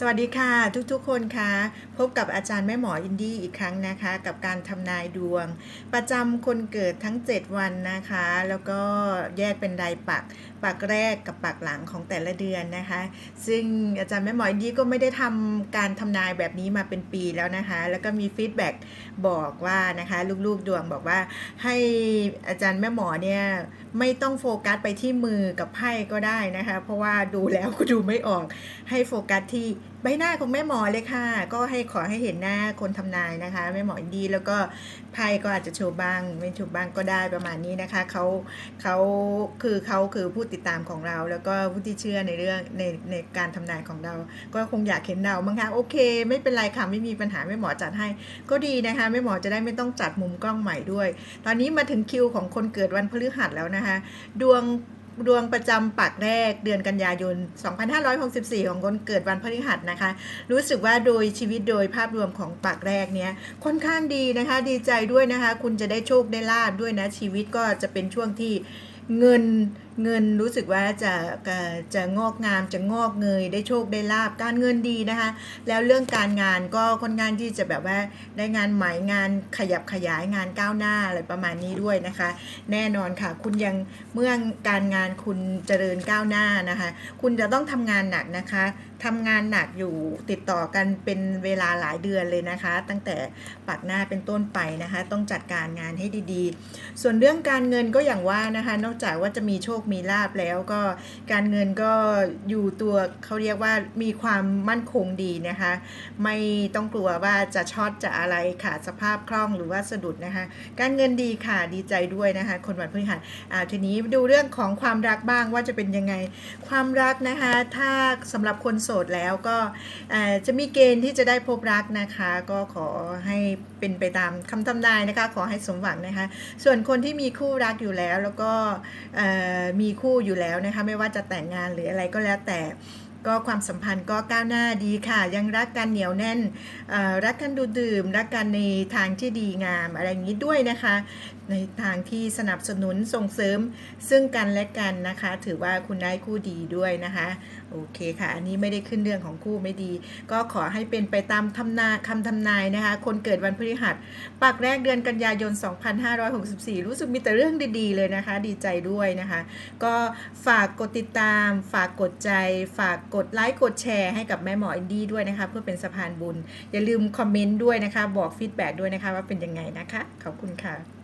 สวัสดีค่ะ ทุกๆคนค่ะพบกับอาจารย์แม่หมออินดี้อีกครั้งนะคะ กับการทำนายดวง ประจำคนเกิดทั้ง 7 วันนะคะ แล้วก็แยกเป็นรายปักปักแรกกับปักหลังของแต่ละเดือนนะคะ ซึ่งอาจารย์แม่หมออินดี้ก็ไม่ได้ทำการทำนายแบบนี้มาเป็นปีแล้วนะคะ แล้วก็มีฟีดแบ็กบอกว่านะคะลูกๆดวงบอกว่าให้อาจารย์แม่หมอเนี่ยไม่ต้องโฟกัสไปที่มือกับไพ่ก็ได้นะคะ เพราะว่าดูแล้วก็ดูไม่ออกให้โฟกัสที่ใบหน้าของแม่หมอเลยค่ะ ก็ให้ขอให้เห็นหน้าคนทำนายนะคะ แม่หมออินดีแล้วก็ไพ่ก็อาจจะโชว์บ้างไม่โชว์บ้างก็ได้ประมาณนี้นะคะเขาเขาคือเขาคือผู้ติดตามของเรา แล้วก็ผู้ที่เชื่อในเรื่องในในการทำนายของเรา ก็คงอยากเห็นเรามั้งคะโอเค ไม่เป็นไรค่ะไม่มีปัญหาแม่หมอจัดให้ ก็ดีนะคะแม่หมอจะได้ไม่ต้องจัดมุมกล้องใหม่ด้วย ตอนนี้มาถึงคิวของคนเกิดวันพฤหัสแล้วนะคะ ดวง ดวงประจำปักแรกเดือนกันยายน 2564 ของคนเกิดวันพฤหัสนะคะ รู้สึกว่าโดยชีวิตโดยภาพรวมของปักแรกเนี้ยค่อนข้างดีนะคะ ดีใจด้วยนะคะ คุณจะได้โชคได้ลาบด้วยนะชีวิตก็จะเป็นช่วงที่ เงินเงินรู้สึกว่าจะจะงอกงามจะงอกเงยได้โชคได้ลาบการเงินดีนะคะ แล้วเรื่องการงานก็ค่อนข้างที่จะแบบว่าได้งานใหม่งานขยับขยายงานก้าวหน้าอะไรประมาณนี้ด้วยนะคะ แน่นอนค่ะ คุณยังเมื่อการงานคุณเจริญก้าวหน้านะคะ คุณจะต้องทำงานหนักนะคะทำงานหนักอยู่ติดต่อกันเป็นเวลาหลายเดือนเลยนะคะ ตั้งแต่ปักหน้าเป็นต้นไปนะคะ ต้องจัดการงานให้ดีๆ ส่วนเรื่องการเงินก็อย่างว่านะคะนอกจากว่าจะมีโชคมีลาบแล้วก็การเงินก็อยู่ตัวเขาเรียกว่ามีความมั่นคงดีนะคะ ไม่ต้องกลัวว่าจะช็อตจะอะไรขาดสภาพคล่องหรือว่าสะดุดนะคะ การเงินดีค่ะดีใจด้วยนะคะ คนวันพฤหัสอ่าทีนี้ดูเรื่องของความรักบ้างว่าจะเป็นยังไงความรักนะคะ ถ้าสำหรับคนโสดแล้วก็อ่าจะมีเกณฑ์ที่จะได้พบรักนะคะ ก็ขอให้เป็นไปตามคำทำนายนะคะ ขอให้สมหวังนะคะ ส่วนคนที่มีคู่รักอยู่แล้วแล้วก็มีคู่อยู่แล้วนะคะไม่ว่าจะแต่งงานหรืออะไรก็แล้วแต่ ก็ความสัมพันธ์ก็ก้าวหน้าดีค่ะ ยังรักกันเหนียวแน่นรักกันดูดื่ม รักกันในทางที่ดีงามอะไรอย่างนี้ด้วยนะคะ ในทางที่สนับสนุนส่งเสริมซึ่งกันและกันนะคะ ถือว่าคุณได้คู่ดีด้วยนะคะโอเคค่ะ อันนี้ไม่ได้ขึ้นเรื่องของคู่ไม่ดี ก็ขอให้เป็นไปตามทำนาคำทำนายนะคะ คนเกิดวันพฤหัสปักแรกเดือนกันยายน 2564 รู้สึกมีแต่เรื่องดีๆเลยนะคะ ดีใจด้วยนะคะ ก็ฝากกดติดตาม ฝากกดใจ ฝากกดดไลค์กดแชร์ให้กับแม่หมออินดี้ด้วยนะคะ เพื่อเป็นสะพานบุญ อย่าลืมคอมเมนต์ด้วยนะคะ บอกฟีดแบ็ด้วยนะคะว่าเป็นยังไงนะคะ ขอบคุณค่ะ